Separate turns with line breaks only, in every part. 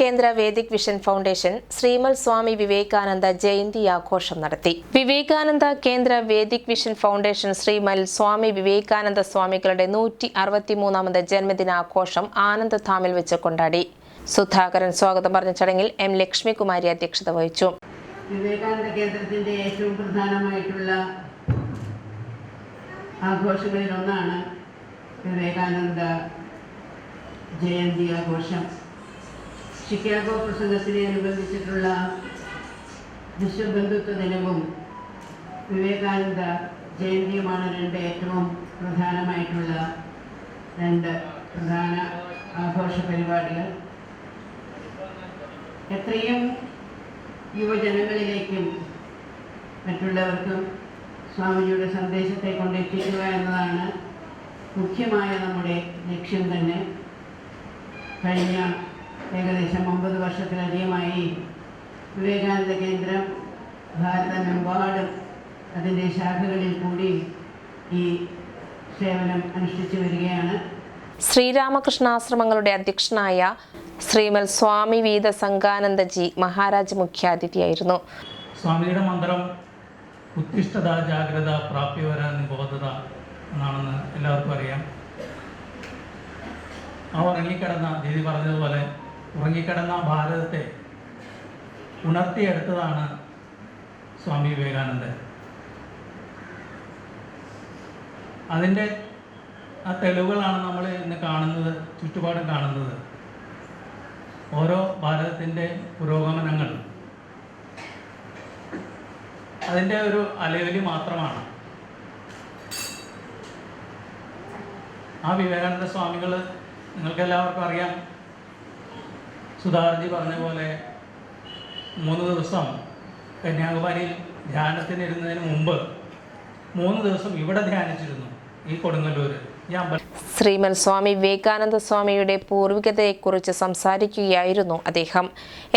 കേന്ദ്ര Vedic vision foundation ശ്രീമൽ സ്വാമി വിവേകാനന്ദ ജയന്തി ആഘോഷം നടത്തി. വിവേകാനന്ദ കേന്ദ്ര വേദിക് വിഷൻ ഫൗണ്ടേഷൻ ശ്രീമൽ സ്വാമി വിവേകാനന്ദ സ്വാമികളുടെ നൂറ്റി അറുപത്തിമൂന്നാമത് ജന്മദിനാഘോഷം ആനന്ദധാമിൽ വെച്ച് കൊണ്ടാടി. സുധാകരൻ സ്വാഗതം പറഞ്ഞ ചടങ്ങിൽ എം ലക്ഷ്മികുമാരി അധ്യക്ഷത വഹിച്ചു.
വിവേകാനന്ദ കേന്ദ്രത്തിന്റെ ഏറ്റവും പ്രധാനമായിട്ടുള്ള ആഘോഷങ്ങളിൽ ഒന്നാണ് വിവേകാനന്ദ ജയന്തി ആഘോഷം. ഷിക്കാഗോ പ്രസംഗത്തിനെ അനുബന്ധിച്ചിട്ടുള്ള വിശ്വബന്ധുത്വ ദിനവും വിവേകാനന്ദ ജയന്തിയുമാണ് രണ്ട് ഏറ്റവും പ്രധാനമായിട്ടുള്ള രണ്ട് പ്രധാന ആഘോഷ പരിപാടികൾ. എത്രയും യുവജനങ്ങളിലേക്കും മറ്റുള്ളവർക്കും സ്വാമിജിയുടെ സന്ദേശത്തെ കൊണ്ടെത്തിക്കുക എന്നതാണ് മുഖ്യമായ നമ്മുടെ ലക്ഷ്യം തന്നെ. കഴിഞ്ഞ ഏകദേശം ഒമ്പത് വർഷത്തിലധികമായി വിവേകാനന്ദ കേന്ദ്രം ഭാരതമെമ്പാടും അതിന്റെ ശാഖകളിൽ കൂടി ഈ സേവനം അനുഷ്ഠിച്ചു വരികയാണ്.
ശ്രീരാമകൃഷ്ണാശ്രമങ്ങളുടെ അധ്യക്ഷനായ ശ്രീമൽ സ്വാമി വീത സംഘാനന്ദജി മഹാരാജ് മുഖ്യാതിഥിയായിരുന്നു.
സ്വാമിയുടെ മന്ത്രം ഉത്തിഷ്ഠത ജാഗ്രത പ്രാപ്യവര നിബോധത എന്നാണെന്ന് എല്ലാവർക്കും അറിയാം. ആ ഉറങ്ങിക്കിടന്ന ദീദി പറഞ്ഞതുപോലെ ഉറങ്ങിക്കിടന്ന ഭാരതത്തെ ഉണർത്തിയെടുത്തതാണ് സ്വാമി വിവേകാനന്ദൻ. അതിന്റെ ആ തെളിവുകളാണ് നമ്മൾ ഇന്ന് കാണുന്നത് ചുറ്റുപാടും കാണുന്നത്. ഓരോ ഭാരതത്തിന്റെ പുരോഗമനങ്ങൾ. അതിന്റെ ഒരു അലയൊലി മാത്രമാണ്. ആ വിവേകാനന്ദ സ്വാമികൾ നിങ്ങൾക്കെല്ലാവർക്കും അറിയാം സുധാകർജി പറഞ്ഞ പോലെ മൂന്ന് ദിവസം കന്യാകുമാരിയിൽ ധ്യാനത്തിന് ഇരുന്നതിന് മുമ്പ് മൂന്ന് ദിവസം ഇവിടെ ധ്യാനിച്ചിരുന്നു ഈ കൊടുങ്ങല്ലൂർ ശ്രീമൻ
ശ്രീമൽ സ്വാമി വിവേകാനന്ദ സ്വാമിയുടെ പൂർവികതയെക്കുറിച്ച് സംസാരിക്കുകയായിരുന്നു അദ്ദേഹം.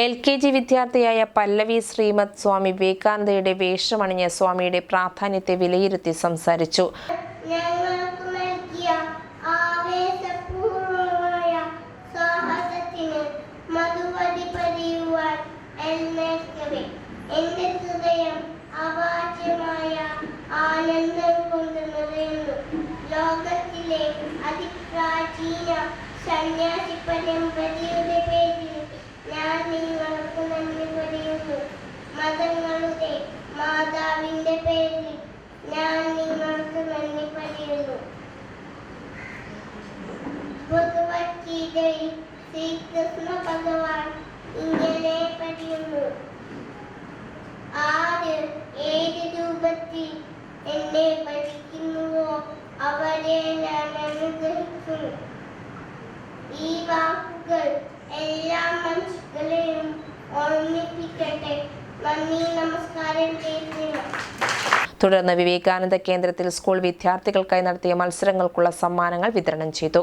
എൽ കെ ജി വിദ്യാർത്ഥിയായ പല്ലവി ശ്രീമത് സ്വാമി വിവേകാനന്ദയുടെ വേഷമണിഞ്ഞ സ്വാമിയുടെ പ്രാധാന്യത്തെ വിലയിരുത്തി സംസാരിച്ചു.
സന്യാസി പരമ്പരയുടെ പേരിൽ ഞാൻ നിങ്ങൾക്ക് നന്ദി പറയുന്നു മതങ്ങളുടെ മാതാവിന്റെ പേരിൽ ഞാൻ നിങ്ങൾക്ക് നന്ദി പറയുന്നു ഭഗവത്ഗീതയിൽ ശ്രീകൃഷ്ണ ഭഗവാൻ ഇങ്ങനെ പറയുന്നു ആര് ഏത് രൂപത്തിൽ എന്നെ
തുടർന്ന് വിവേകാനന്ദ കേന്ദ്രത്തിൽ സ്കൂൾ വിദ്യാർത്ഥികൾക്കായി നടത്തിയ മത്സരങ്ങൾക്കുള്ള സമ്മാനങ്ങൾ വിതരണം ചെയ്തു.